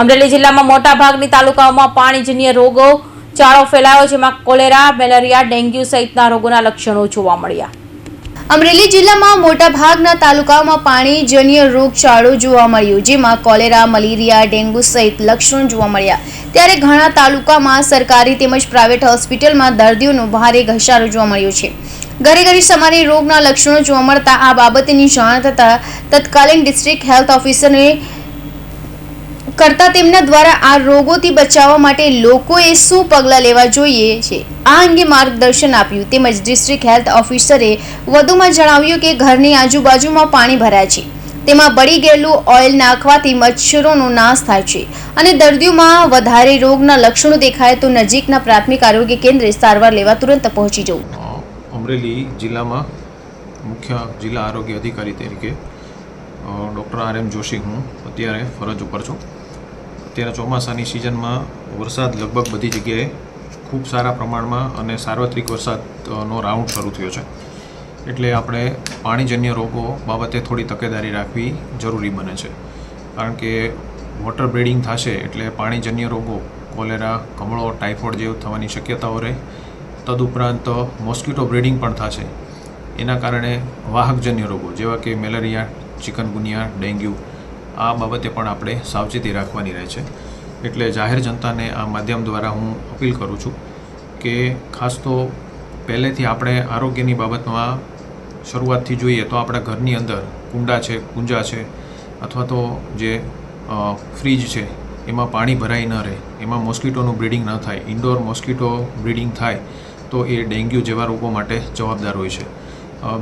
અમરેલી જિલ્લામાં મોટાભાગની તાલુકાઓમાં પાણીજન્ય રોગો ચાળો ફેલાયો, જેમાં કોલેરા, મેલેરિયા, ડેન્ગ્યુ સહિતના રોગોના લક્ષણો જોવા મળ્યા. અમરેલી જિલ્લામાં મોટાભાગના તાલુકાઓમાં પાણીજન્ય રોગચાળો જોવા મળ્યો, જેમાં કોલેરા, મલેરિયા, ડેન્ગ્યુ સહિત લક્ષણો જોવા મળ્યા. ત્યારે ઘણા તાલુકામાં સરકારી તેમજ પ્રાઇવેટ હોસ્પિટલમાં દર્દીઓનો ભારે ઘસારો જોવા મળ્યો છે. ઘરે ઘરે સમારે રોગના લક્ષણો જોવા મળતા આ બાબતની જાણ થતાં તત્કાલીન ડિસ્ટ્રિક્ટ હેલ્થ ઓફિસરને કરતા તેમના દ્વારા આ રોગોથી બચાવવા માટે લોકોએ શું પગલાં લેવા જોઈએ છે? આ અંગે માર્ગદર્શન આપ્યું. તેમજ ડિસ્ટ્રિક્ટ હેલ્થ ઓફિસરે વધુમાં જણાવ્યું કે ઘરની આજુબાજુમાં પાણી ભરાય છે. તેમાં બળી ગયેલું ઓઇલ નાખવાથી મચ્છરોનો નાશ થાય છે અને દર્દીઓમાં વધારે રોગના લક્ષણો દેખાય તો નજીકના પ્રાથમિક આરોગ્ય કેન્દ્રે સારવાર લેવા તુરંત પહોંચી જવું. અમરેલી જિલ્લામાં મુખ્ય જિલ્લા આરોગ્ય અધિકારી તરીકે ડૉક્ટર આર એમ જોશી હું અત્યારે ફરજ ઉપર છું. અત્યારે ચોમાસાની સિઝનમાં વરસાદ લગભગ બધી જગ્યાએ ખૂબ સારા પ્રમાણમાં અને સાર્વત્રિક વરસાદનો રાઉન્ડ શરૂ થયો છે. એટલે આપણે પાણીજન્ય રોગો બાબતે થોડી તકેદારી રાખવી જરૂરી બને છે. કારણ કે વોટર બ્રીડિંગ થશે એટલે પાણીજન્ય રોગો, કોલેરા, કમળો, ટાઇફોઇડ જેવું થવાની શક્યતાઓ રહે. તદુપરાંત મોસ્કિટો બ્રીડિંગ પણ થશે. એના કારણે વાહકજન્ય રોગો જેવા કે મેલેરિયા, ચિકનગુનિયા, ડેન્ગ્યુ આ બાબતે પણ આપણે સાવચેતી રાખવાની રહે છે. એટલે જાહેર જનતાને આ માધ્યમ દ્વારા હું અપીલ કરું છું કે ખાસ તો પહેલેથી આપણે આરોગ્યની બાબતમાં શરૂઆતથી જોઈએ તો આપણા ઘરની અંદર કુંડા છે, કુંજા છે, અથવા તો જે ફ્રીજ છે, એમાં પાણી ભરાઈ ન રહે, એમાં મોસ્કીટોનું બ્રીડિંગ ન થાય, ઇન્ડોર મોસ્કીટો બ્રીડિંગ થાય, તો એ ડેન્ગ્યુ જેવા રોગો માટે જવાબદાર હોય છે.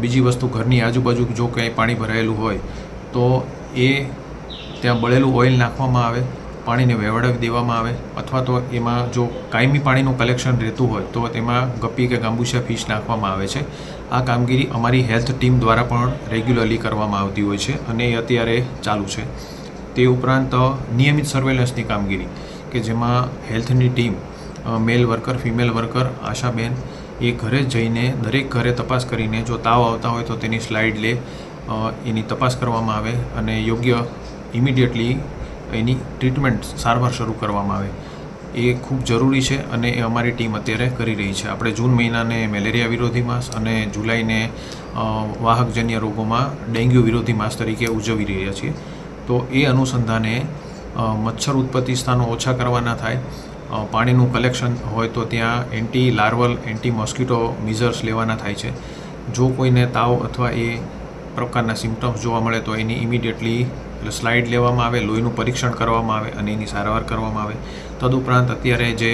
બીજી વસ્તુ ઘરની આજુબાજુ જો ક્યાંય પાણી ભરાયેલું હોય, તો એ ત્યાં બળેલું ઓઇલ નાખવામાં આવે, પાણીને વેવડાવી દેવામાં આવે, અથવા તો એમાં જો કાયમી પાણીનું કલેક્શન રહેતું હોય, તો તેમાં ગપ્પી કે ગાંબુસિયા ફિશ નાખવામાં આવે છે. આ કામગીરી અમારી હેલ્થ ટીમ દ્વારા પણ રેગ્યુલરલી કરવામાં આવતી હોય છે અને એ અત્યારે ચાલુ છે. તે ઉપરાંત નિયમિત સર્વેલન્સની કામગીરી, કે જેમાં હેલ્થની team male worker female worker Ashaben, એ ઘરે જઈને દરેક ઘરે તપાસ કરીને જો તાવ આવતા હોય તો તેની સ્લાઇડ લે એની તપાસ કરવામાં આવે અને યોગ્ય ઇમિડિયેટલી એની ટ્રીટમેન્ટ સારવાર શરૂ કરવામાં આવે. એ ખૂબ જરૂરી છે અને એ અમારી ટીમ અત્યારે કરી રહી છે. આપણે જૂન મહિનાને મેલેરિયા વિરોધી માસ અને જુલાઈને વાહકજન્ય રોગોમાં ડેન્ગ્યુ વિરોધી માસ તરીકે ઉજવી રહ્યા છીએ. તો એ અનુસંધાને મચ્છર ઉત્પત્તિ સ્થાનો ઓછા કરવાના થાય. પાણીનું કલેક્શન હોય તો ત્યાં anti larval anti mosquito measures લેવાના થાય છે. જો કોઈને તાવ અથવા એ પ્રકારના સિમ્ટમ્સ જોવા મળે તો એની ઇમિડિયેટલી એટલે સ્લાઇડ લેવામાં આવે, લોહીનું પરીક્ષણ કરવામાં આવે અને એની સારવાર કરવામાં આવે. તદુપરાંત અત્યારે જે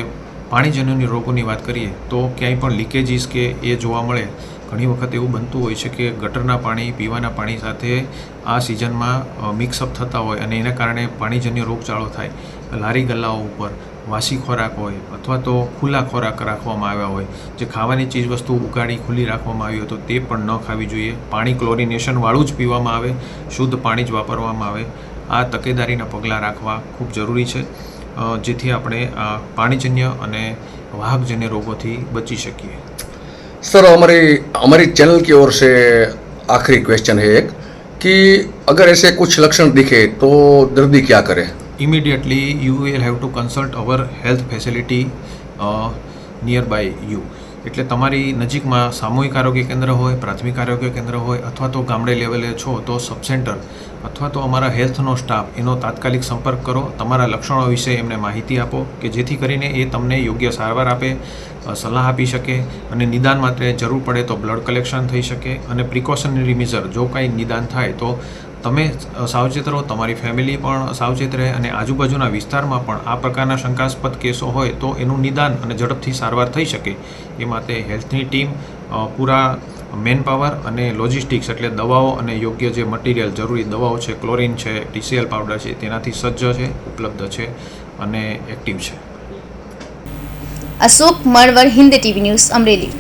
પાણીજન્યની રોગોની વાત કરીએ, તો ક્યાંય પણ લીકેજીસ કે એ જોવા મળે, ઘણી વખત એવું બનતું હોય છે કે ગટરના પાણી, પીવાના પાણી સાથે આ સિઝનમાં મિક્સઅપ થતા હોય અને એના કારણે પાણીજન્ય રોગચાળો થાય. લારી ગલ્લાઓ ઉપર વાસી ખોરાક હોય અથવા તો ખુલ્લા ખોરાક રાખવામાં આવ્યા હોય જે ખાવાની ચીજ વસ્તુ ઉગાડી ખુલ્લી રાખવામાં આવી હોય તો તે પણ ન ખાવી જોઈએ પાણી ક્લોરિનેશનવાળું જ પીવામાં આવે શુદ્ધ પાણી જ વાપરવામાં આવે આ તકેદારીના પગલાં રાખવા ખૂબ જરૂરી છે અ, જેથી આપણે આ પાણીજન્ય અને વાહકજન્ય રોગોથી બચી શકીએ सर हमारी हमारी चैनल की ओर से आखिरी क्वेश्चन है एक कि अगर ऐसे कुछ लक्षण दिखे तो दर्दी क्या करे immediately you will have to consult our health facility uh, nearby you. એટલે તમારી નજીકમાં સામૂહિક આરોગ્ય કેન્દ્ર હોય પ્રાથમિક આરોગ્ય કેન્દ્ર હોય અથવા તો ગામડે લેવલે છો તો સબ સેન્ટર અથવા તો અમારા હેલ્થનો સ્ટાફ એનો તાત્કાલિક સંપર્ક કરો. તમારા લક્ષણો વિશે એમને માહિતી આપો કે જેથી કરીને એ તમને યોગ્ય સારવાર આપે સલાહ આપી શકે અને નિદાન માટે જરૂર પડે તો બ્લડ કલેક્શન થઈ શકે. અને પ્રિકોશનરી મેઝર જો કાંઈ નિદાન થાય તો તમે સાવચેત રહો, તમારી ફેમિલી પણ સાવચેત રહે અને આજુબાજુના વિસ્તારમાં પણ આ પ્રકારના શંકાસ્પદ કેસો હોય તો એનું નિદાન અને ઝડપથી સારવાર થઈ શકે. એ માટે હેલ્થની ટીમ પૂરા મેન પાવર અને લોજિસ્ટિક્સ એટલે દવાઓ અને યોગ્ય જે મટીરિયલ, જરૂરી દવાઓ છે, ક્લોરિન છે ટીસીએલ પાવડર છે, તેનાથી સજ્જ છે, ઉપલબ્ધ છે અને એક્ટિવ છે. Ashok Malvar Hind TV news Amreli.